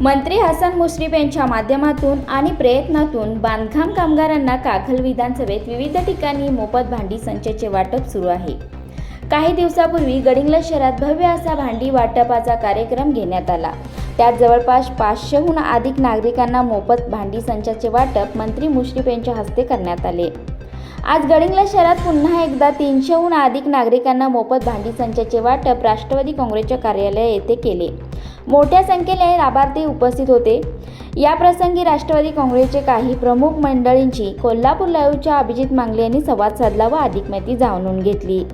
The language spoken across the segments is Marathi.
मंत्री हसन मुश्रीफ यांच्या माध्यमातून आणि प्रयत्नातून बांधकाम कामगारांना काखल विधानसभेत विविध ठिकाणी मोफत भांडी संचाचे वाटप सुरू आहे. काही दिवसापूर्वी गडिंगला शहरात भव्य असा भांडी वाटपाचा कार्यक्रम घेण्यात आला. त्यात जवळपास पाचशेहून अधिक नागरिकांना मोफत भांडी संचाचे वाटप मंत्री मुश्रीफ यांच्या हस्ते करण्यात आले. आज गडिंगला शहरात पुन्हा एकदा तीनशेहून अधिक नागरिकांना मोफत भांडी संचाचे वाटप राष्ट्रवादी काँग्रेसच्या कार्यालय येथे केले. मोठ्या संख्येने लाभार्थी उपस्थित होते. या प्रसंगी राष्ट्रवादी काँग्रेसचे काही प्रमुख मंडळींची कोल्हापूर लाईव्हच्या अभिजित मांगले यांनी संवाद साधला व अधिक माहिती जाणून घेतली.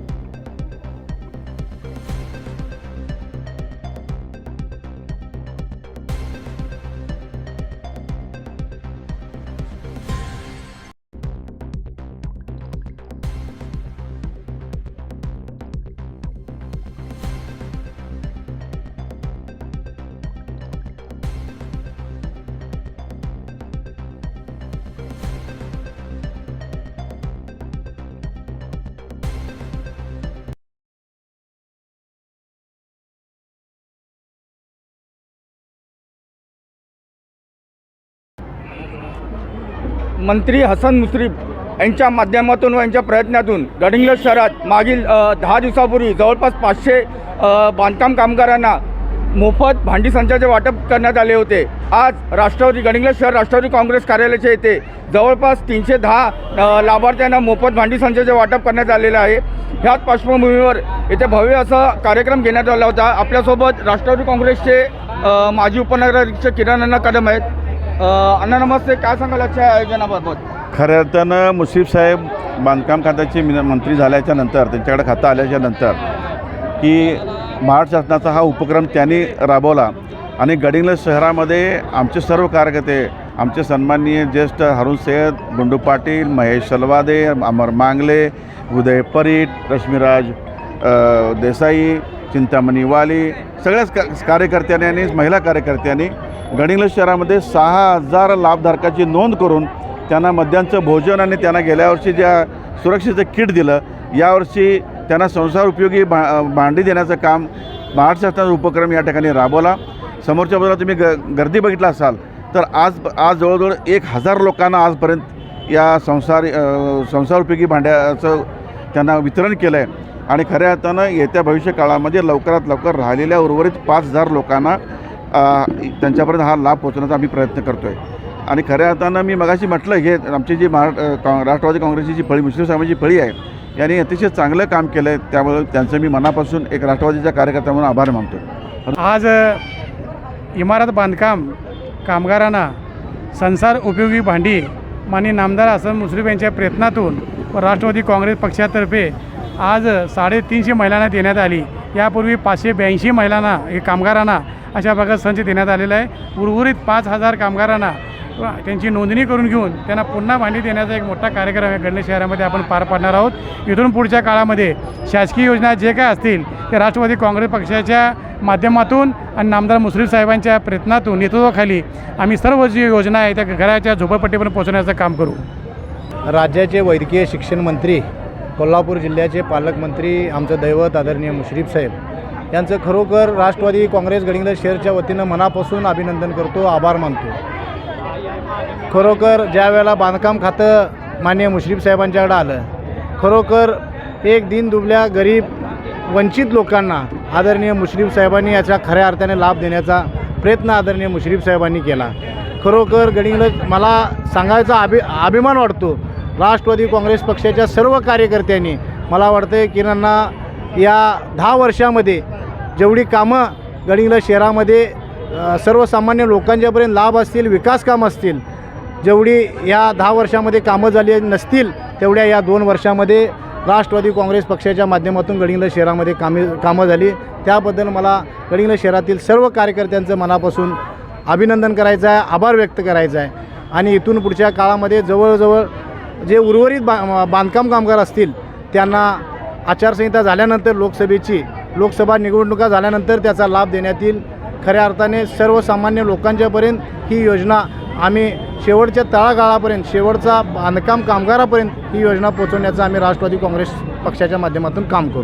मंत्री हसन मुश्रीफ यांच्या माध्यमातून व यांच्या प्रयत्नातून गडिंग्लज शहरात मागील दहा दिवसापूर्वी जवळपास पाचशे बांधकाम कामगारांना मोफत भांडी संचाचे वाटप करण्यात आले होते. आज राष्ट्रवादी गडिंग्लज शहर राष्ट्रवादी काँग्रेस कार्यालयाच्या येथे जवळपास तीनशे दहा लाभार्थ्यांना मोफत भांडी संचाचे वाटप करण्यात आलेलं आहे. ह्याच पार्श्वभूमीवर येथे भव्य असा कार्यक्रम घेण्यात आला होता. आपल्यासोबत राष्ट्रवादी काँग्रेसचे माजी उपनगराध्यक्ष किरण अण्णा कदम आहेत. अण्णा नमस्ते काय सांगाल आजच्या आयोजनाबाबत? खऱ्या अर्थानं मुश्रीफ साहेब बांधकाम खात्याचे मिन- मंत्री झाल्याच्यानंतर त्यांच्याकडे खातं आल्याच्यानंतर की महाराष्ट्र शासनाचा हा उपक्रम त्यांनी राबवला आणि गडिंग्लज शहरामध्ये आमचे सर्व कार्यकर्ते आमचे सन्माननीय ज्येष्ठ हरुण सय्यद गुंडू पाटील महेश सलवादे अमर मांगले उदय परीट रश्मीराज अ, देसाई चिंतामणी वाली सगळ्याच का कार्यकर्त्यांनी आणि महिला कार्यकर्त्यांनी गडिंग्लज शहरामध्ये सहा हजार लाभधारकाची नोंद करून त्यांना मध्यांचं भोजन आणि त्यांना गेल्या वर्षी ज्या सुरक्षेचं किट दिलं यावर्षी त्यांना संसार उपयोगी भा भांडी देण्याचं काम महाराष्ट्र शासनाचा उपक्रम या ठिकाणी राबवला. समोरच्या बाजूला तुम्ही ग गर्दी बघितला असाल तर आज आज जवळजवळ एक हजार लोकांना आजपर्यंत या संसार संसार उपयोगी भांड्याचं त्यांना वितरण केलं आहे आणि खऱ्या अर्थानं येत्या भविष्य काळामध्ये लवकरात लवकर राहिलेल्या उर्वरित पाच हजार लोकांना त्यांच्यापर्यंत हा लाभ पोहोचवण्याचा आम्ही प्रयत्न करतो आहे आणि खऱ्या अर्थानं मी मगाशी म्हटलं हे आमची जी महारा काँ- राष्ट्रवादी काँग्रेसची जी फळी मुस्लिम साहेबांची फळी आहे यांनी अतिशय चांगलं काम केलं आहे त्यामुळे त्यांचं मी मनापासून एक राष्ट्रवादीच्या कार्यकर्ता म्हणून आभार मानतो आज इमारत बांधकाम कामगारांना संसार उपयोगी भांडी माननीय नामदार हसन मुश्रीफ यांच्या प्रयत्नातून व राष्ट्रवादी काँग्रेस पक्षातर्फे आज साडेतीनशे महिलांना देण्यात आली. यापूर्वी पाचशे ब्याऐंशी महिलांना हे कामगारांना अशा भागात संच देण्यात आलेला आहे. उर्वरित पाच हजार कामगारांना त्यांची नोंदणी करून घेऊन त्यांना पुन्हा भांडी देण्याचा एक मोठा कार्यक्रम या गणेश शहरामध्ये आपण पार पाडणार आहोत. इथून पुढच्या काळामध्ये शासकीय योजना जे काय असतील ते राष्ट्रवादी काँग्रेस पक्षाच्या माध्यमातून आणि नामदार मुश्रीफ साहेबांच्या प्रयत्नातून नेतृत्वाखाली आम्ही सर्व जी योजना आहे त्या घराच्या झोपडपट्टीपर्यंत पोहोचवण्याचं काम करू. राज्याचे वैद्यकीय शिक्षण मंत्री कोल्हापूर जिल्ह्याचे पालकमंत्री आमचं दैवत आदरणीय मुश्रीफ साहेब. यांचं खरोखर राष्ट्रवादी काँग्रेस गडिंग्लज शहरच्या वतीनं मनापासून अभिनंदन करतो आभार मानतो. खरोखर ज्या वेळेला बांधकाम खातं माननीय मुश्रीफ साहेबांच्याकडं आलं खरोखर एक दिन दुबल्या गरीब वंचित लोकांना आदरणीय मुश्रीफ साहेबांनी याचा खऱ्या अर्थाने लाभ देण्याचा प्रयत्न आदरणीय मुश्रीफ साहेबांनी केला. खरोखर गडिंग्लज मला सांगायचा अभि अभिमान वाटतो राष्ट्रवादी काँग्रेस पक्षाच्या सर्व कार्यकर्त्यांनी मला वाटतं आहे की त्यांना या दहा वर्षामध्ये जेवढी कामं गडिंगला शहरामध्ये सर्वसामान्य लोकांच्यापर्यंत लाभ असतील विकास कामं असतील जेवढी या दहा वर्षामध्ये कामं झाली नसतील तेवढ्या या दोन वर्षामध्ये राष्ट्रवादी काँग्रेस पक्षाच्या माध्यमातून गडिंगला शहरामध्ये कामे कामं झाली. त्याबद्दल मला गडिंगला शहरातील सर्व कार्यकर्त्यांचं मनापासून अभिनंदन करायचं आहे आभार व्यक्त करायचा आहे. आणि इथून पुढच्या काळामध्ये जवळजवळ जे उर्वरित बा बांधकाम कामगार असतील त्यांना आचारसंहिता झाल्यानंतर लोकसभेची लोकसभा निवडणुका झाल्यानंतर त्याचा लाभ देण्यात येईल खऱ्या अर्थाने सर्वसामान्य लोकांच्यापर्यंत ही योजना आम्ही शेवटच्या तळागाळापर्यंत शेवटचा बांधकाम कामगारापर्यंत ही योजना पोहोचवण्याचं आम्ही राष्ट्रवादी काँग्रेस पक्षाच्या माध्यमातून काम करू.